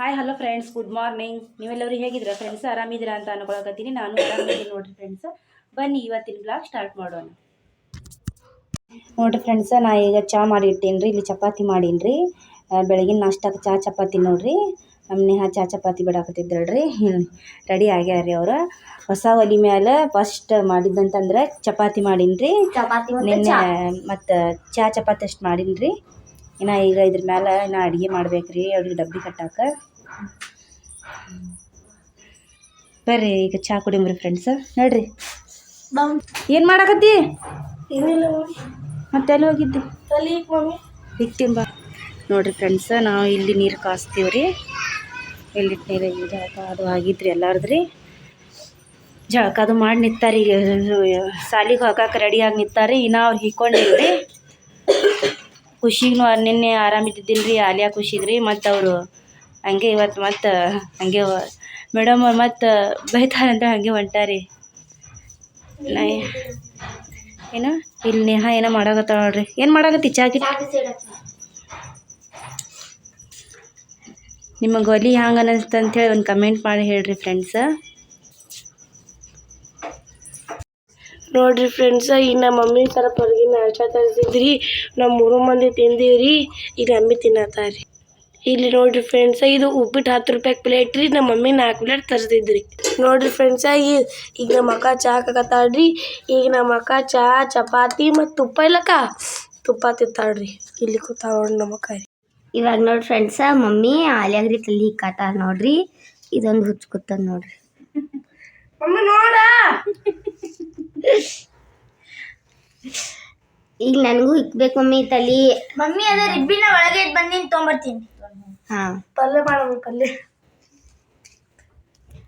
Hi hello friends good morning ನೀವೆಲ್ಲರೂ ಹೇಗಿದ್ರ friends ಆರಾಮಿದ್ದೀರಾ ಅಂತ ಅನ್ಕೊಳಕತ್ತೀನಿ. ನಾನು ಆರಾಮಿದ್ದೀನಿ ನೋಡಿರಿ ಫ್ರೆಂಡ್ಸ್ ಬನ್ನಿ ಇವತ್ತಿನ ಬ್ಲಾಗ್ ಸ್ಟಾರ್ಟ್ ಮಾಡೋಣ. ನೋಡಿರಿ ಫ್ರೆಂಡ್ಸ್ ನಾ ಈಗ ಚಹಾ ಮಾಡಿ ಇಟ್ಟೇನಿ ರೀ ಇಲ್ಲಿ ಚಪಾತಿ ಮಾಡೀನಿ ರೀ ಬೆಳಗಿನ ನಾಷ್ಟಕ್ಕೆ ಚಹಾ ಚಪಾತಿ ನೋಡಿರಿ. ನಮ್ಮ ನೇಹ ಚಹಾ ಚಪಾತಿ ಬಿಡಾಕತ್ತಿದ್ದಳ್ರಿ. ರೆಡಿ ಆಗ್ಯಾರ ರೀ ಅವ್ರು. ಹೊಸ ಒಲಿ ಮ್ಯಾಲೆ ಫಸ್ಟ್ ಮಾಡಿದ್ದಂತಂದ್ರೆ ಚಪಾತಿ ಮಾಡೀನಿ ರೀ ಚಪಾತಿ ಮತ್ತೆ ನಿನ್ನೆ ಮತ್ತು ಚಹಾ ಚಪಾತಿ ಅಷ್ಟು ಮಾಡೀನಿ ರೀ ಇನ್ನು ಈಗ ಇದ್ರ ಮೇಲೆ ಇನ್ನು ಅಡುಗೆ ಮಾಡ್ಬೇಕು ರೀ ಅವ್ರಿಗೆ ಡಬ್ಬಿ ಕಟ್ಟಾಕ. ಬರ್ರಿ ಈಗ ಚಾ ಕುಡಿಮ್ರಿ ಫ್ರೆಂಡ್ಸ್ ನೋಡ್ರಿ. ಏನು ಮಾಡಕತ್ತಿ? ಮತ್ತೆ ಎಲ್ಲಿ ಹೋಗಿದ್ದಿ? ಬಾ. ನೋಡ್ರಿ ಫ್ರೆಂಡ್ಸ್ ನಾವು ಇಲ್ಲಿ ನೀರು ಕಾಸ್ತೀವಿ ರೀ. ಇಲ್ಲಿ ನೀರು ಜಳಕ ಅದು ಆಗಿದ್ರಿ ಎಲ್ಲಾರ್ದು ರೀ ಜಳಕ ಅದು ಮಾಡಿ ನಿತ್ತಾರಿ ಸಾಲಿಗೆ ರೆಡಿ ರೆಡಿಯಾಗಿ ನಿಂತಾರಿ. ಇನ್ನೂ ಅವ್ರು ಹಿಕ್ಕೊಂಡಿಲ್ರಿ ರೀ. ಖುಷಿಗೂ ನಿನ್ನೆ ಆರಾಮಿದ್ದಿಲ್ಲ ರೀ ಆಲಿಯಾ ಖುಷಿದ್ರಿ ಮತ್ತು ಅವರು ಹಂಗೆ ಇವತ್ತು ಮತ್ತೆ, ಹಂಗೆ ಮೇಡಮ್ ಅವ್ರು ಬೈತಾರೆ ಬೈತಾರಂತ ಹಂಗೆ ಹೊಂಟಾರಿ. ನಾ ಏನು? ಇಲ್ಲಿ ನೇಹ ಏನೋ ಮಾಡಾಕತ್ತಾಳ ನೋಡ್ರಿ. ಏನು ಮಾಡಾಕತ್ತಿ ಚಾಕಿ ನಿಮಗೆ ಒಲಿ ಹ್ಯಾಂಗೆ ಅಂತ ಹೇಳಿ ಒಂದು ಕಮೆಂಟ್ ಮಾಡಿ ಹೇಳ್ರಿ ಫ್ರೆಂಡ್ಸ ನೋಡ್ರಿ ಫ್ರೆಂಡ್ಸ್ ಈಗ ನಮ್ಮ ಮಮ್ಮಿ ಸ್ವಲ್ಪ ಹೊರಗಿನ ನಾಷ್ಟ ತರಿಸಿದ್ರಿ. ನಮ್ಮ ಮೂರು ಮಂದಿ ತಿಂದೀವ್ರಿ. ಈಗ ಅಮ್ಮಿ ತಿನ್ನತ್ತಾರ್ರಿ ಇಲ್ಲಿ ನೋಡ್ರಿ ಫ್ರೆಂಡ್ಸ ಇದು ಉಪ್ಪಿಟ್ಟು ಹತ್ತು ರೂಪಾಯಿ ಪ್ಲೇಟ್ ರೀ ನಮ್ಮ ಮಮ್ಮಿ ನಾಲ್ಕು ಪ್ಲೇಟ್ ತರಿಸಿದ್ರಿ. ನೋಡ್ರಿ ಫ್ರೆಂಡ್ಸ ಈಗ ಈಗ ನಮ್ಮ ಅಕ್ಕ ಚಹಾ ಹಾಕತ್ತಾಳ್ರಿ ಈಗ ನಮ್ಮ ಅಕ್ಕ ಚಹಾ ಚಪಾತಿ ಮತ್ತು ತುಪ್ಪ ಇಲ್ಲಕ್ಕ. ತುಪ್ಪ ತಿತ್ತಾಳ್ರಿ ಇಲ್ಲಿ ಕೂತಾಳ ನೋಡಿ ನಮ್ಮ ಅಕ್ಕ ಇವಾಗ ನೋಡ್ರಿ ಫ್ರೆಂಡ್ಸ ಮಮ್ಮಿ ಆಲ್ಯಾಗ್ರಿ ತಲಿ ಇಕ್ಕಾತಾರ ನೋಡ್ರಿ. ಇದೊಂದು ಹುಚ್ಕುತ್ತದ ನೋಡ್ರಿ. ಮಮ್ಮಿ ನೋಡ. ಈಗ ನನಗೂ ಇಕ್ಬೇಕು ಮಮ್ಮಿ ತಲಿ. ಮಮ್ಮಿ ಅದ ರಿಬ್ಬಿನ ಒಳಗೆ ಇದ್ ಬಂದಿನ್ ತೊಗೊಂಬರ್ತೀನಿ. ಹಾ. ಪಲ್ಯ ಮಾಡೋಣ ಪಲ್ಯ.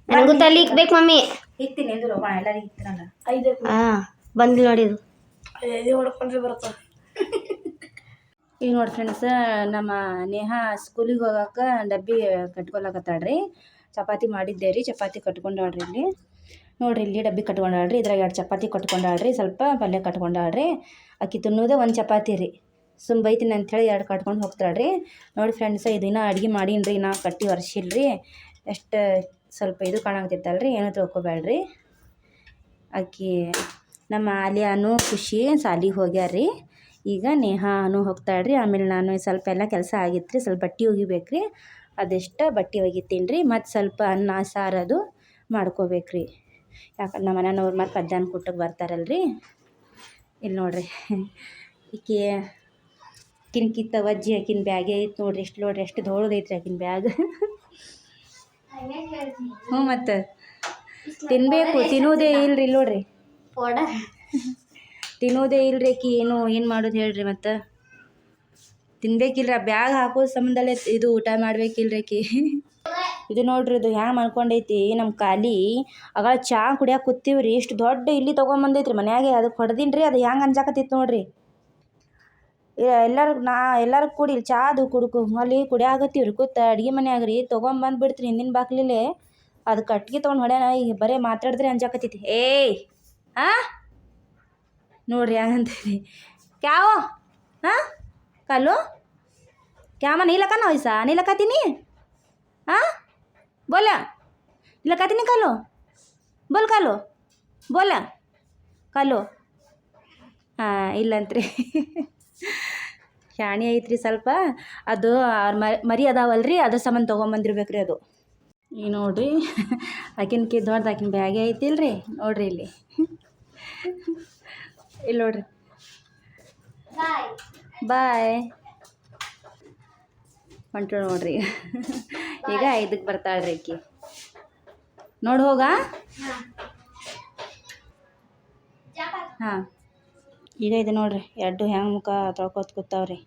ನನಗೂ ತಲಿ ಇಕ್ಬೇಕು ಮಮ್ಮಿ. ಇಕ್ತೀನಿ ಎಂದ್ರು ಅಮ್ಮ ಎಲ್ಲರಿಗೂ ಇಕ್ತಿರಲ್ಲ ಐದು ಹಾ ಬಂದು ನೋಡಿ ಇದು. ಐದೇ ಹೊಡ್ಕೊಂಡ್ರೆ ಈಗ ನೋಡಿ ಫ್ರೆಂಡ್ಸ್ ನಮ್ಮ ನೇಹ ಸ್ಕೂಲಿಗೆ ಹೋಗಾಕ ಡಬ್ಬಿ ಕಟ್ಕೊಳಕತ್ತಾಳ್ರಿ. ಚಪಾತಿ ಮಾಡಿದ್ದೆ ರೀ ಚಪಾತಿ ಕಟ್ಕೊಂಡಾಳ್ರಿ ಇಲ್ಲಿ. ನೋಡ್ರಿ ಇಲ್ಲಿ ಡಬ್ಬಿ ಕಟ್ಕೊಂಡಾಳ್ರಿ, ಇದ್ರಾಗ ಎರಡು ಚಪಾತಿ ಕಟ್ಕೊಂಡಾಳ್ರಿ, ಸ್ವಲ್ಪ ಪಲ್ಯ ಕಟ್ಕೊಂಡಾಳ್ರಿ. ಅಕ್ಕಿ ತಿನ್ನೋದೇ ಒಂದು ಚಪಾತಿ ರೀ. ಸುಮ್ ಬೈತೀನಿ ಅಂಥೇಳಿ ಎರಡು ಕಟ್ಕೊಂಡು ಹೋಗ್ತಾಳ್ರಿ. ನೋಡಿ ಫ್ರೆಂಡ್ಸ ಇದು ಇನ್ನೂ ಅಡ್ಗೆ ಮಾಡೀನಿ ನಾ ಕಟ್ಟಿ ವರ್ಷಿಲ್ರಿ ಎಷ್ಟು ಸ್ವಲ್ಪ ಇದು ಕಾಣಾಗ್ತಿತ್ತಲ್ರಿ ಏನೂ ತಿಳ್ಕೊಬೇಡ್ರಿ ಅಕ್ಕಿ, ನಮ್ಮ ಆಲಿಯಾನು ಖುಷಿ ಸಾಲಿಗೆ ಹೋಗ್ಯಾರ್ರಿ. ಈಗ ನೇಹಾನು ಹೋಗ್ತಾಳ್ರಿ, ಆಮೇಲೆ ನಾನು ಸ್ವಲ್ಪ ಎಲ್ಲ ಕೆಲಸ ಆಗಿತ್ತು ಸ್ವಲ್ಪ ಬಟ್ಟೆ ಒಗಿಬೇಕು ರೀ ಅದೆಷ್ಟು ಬಟ್ಟೆ ಒಗಿತೀನಿ ರೀ ಮತ್ತು ಸ್ವಲ್ಪ ಅನ್ನ ಸಾರದು ಅದು ಮಾಡ್ಕೋಬೇಕು ರೀ ಯಾಕಂದ್ರೆ ನಮ್ಮ ಮನೆಯವ್ರು ಮತ್ತು ಮಧ್ಯಾಹ್ನ ಊಟಕ್ಕೆ ಬರ್ತಾರಲ್ರಿ. ಇಲ್ಲಿ ನೋಡ್ರಿ. ಈಕೆ ಕಿನ್ಕಿತ್ತ ವಜ್ಜಿ ಆಕಿನ ಬ್ಯಾಗೇ ಐತೆ ನೋಡ್ರಿ. ಎಷ್ಟು ನೋಡ್ರಿ ಎಷ್ಟು ದೊಡ್ಡದೈತ್ರಿ ಆಕಿನ ಬ್ಯಾಗ್. ಹ್ಞೂ ಮತ್ತು. ತಿನ್ನಬೇಕು ತಿನ್ನೋದೇ ಇಲ್ರಿ ಇಲ್ಲಿ ನೋಡ್ರಿ ತಿನ್ನೋದೇ ಇಲ್ರಿ ಆಕಿ ಏನು ಏನು ಮಾಡೋದು ಹೇಳ್ರಿ ಮತ್ತು. ತಿನ್ಬೇಕಿಲ್ರಿ ಆ ಬ್ಯಾಗ್ ಹಾಕೋ ಸಂಬಂಧಲ್ಲೇ ಇದು ಊಟ ಮಾಡ್ಬೇಕಿಲ್ರಿ ಆಕಿ ಇದು ನೋಡ್ರಿ, ಇದು ಹ್ಯಾಂಗೆ ಅನ್ಕೊಂಡೈತಿ ನಮ್ಮ ಕಾಲಿ ಆಗ ಚಾ ಕುಡಿಯಾಕೆ ಕೂತೀವ್ರಿ. ಇಷ್ಟು ದೊಡ್ಡ ಇಲ್ಲಿ ತೊಗೊಂಬಂದೈತ್ರಿ ಮನ್ಯಾಗೆ. ಅದು ಕೊಡ್ದೀನಿ ರೀ ಅದು ಹ್ಯಾಂಗ ಅಂಜಾಕತ್ತಿತ್ತು ನೋಡ್ರಿ. ಎಲ್ಲಾರು ನಾ ಎಲ್ಲರೂ ಕೂಡಿ, ಇಲ್ಲಿ ಚಾದು ಕುಡುಕು, ಅಲ್ಲಿ ಕುಡಿಯಾಗತ್ತೀವ್ರಿ ಕೂತ ಅಡ್ಗೆ ಮನ್ಯಾಗ ರೀ, ತೊಗೊಂಬಂದು ಹಿಂದಿನ ಬಾಕ್ಲಿಲೆ. ಅದು ಕಟ್ಗೆ ತೊಗೊಂಡು ಹೊಡ್ಯಾನ, ಈಗ ಬರೇ ಮಾತಾಡಿದ್ರೆ ಅಂಜಾಕತ್ತೈತಿ. ಏಯ್, ಹಾಂ? ನೋಡ್ರಿ ಹ್ಯಾಂಗಂತೀರಿ ಕ್ಯಾವ? ಹಾ? ಕಲ್ಲು? ಕ್ಯಾಮ ನೀಲಕ್ಕ ನೋಯ್ಸಾ ನೀಲಕ್ಕತ್ತೀನಿ ಹಾ? लगाती नहीं कालो बोल ಕಾಲು ಬೋಲ ಕಾಲು ಹಾಂ ಇಲ್ಲಂತ್ರಿ ಶಾಣಿ ಐತ್ರಿ ಸ್ವಲ್ಪ ಅದು ಅವ್ರ ಮರಿ ಅದಾವಲ್ರಿ ಅದ್ರ ಸಂಬಂಧ ತೊಗೊಂಬಂದಿರ್ಬೇಕ್ರಿ ಅದು ಈ ನೋಡ್ರಿ ಆಕಿನ ಕಿ ದೊಡ್ಡದು ಆಕಿನ ಬ್ಯಾಗೆ ಐತಿಲ್ರಿ ನೋಡ್ರಿ ಇಲ್ಲಿ ಇಲ್ಲಿ ನೋಡ್ರಿ ಬಾಯ್ ಹೊಂಟು ನೋಡ್ರಿ ಈಗ ಐದಕ್ಕೆ ಬರ್ತಾಳ್ರಿ ಆಕಿ ನೋಡಿ ಹೋಗ? ಹಾಂ. ಈಗ ಇದು ನೋಡ್ರಿ ಎರಡು ಹೆಂಗೆ ಮುಖ ತೊಳ್ಕೊತ ಕೂತಾವ್ರಿ.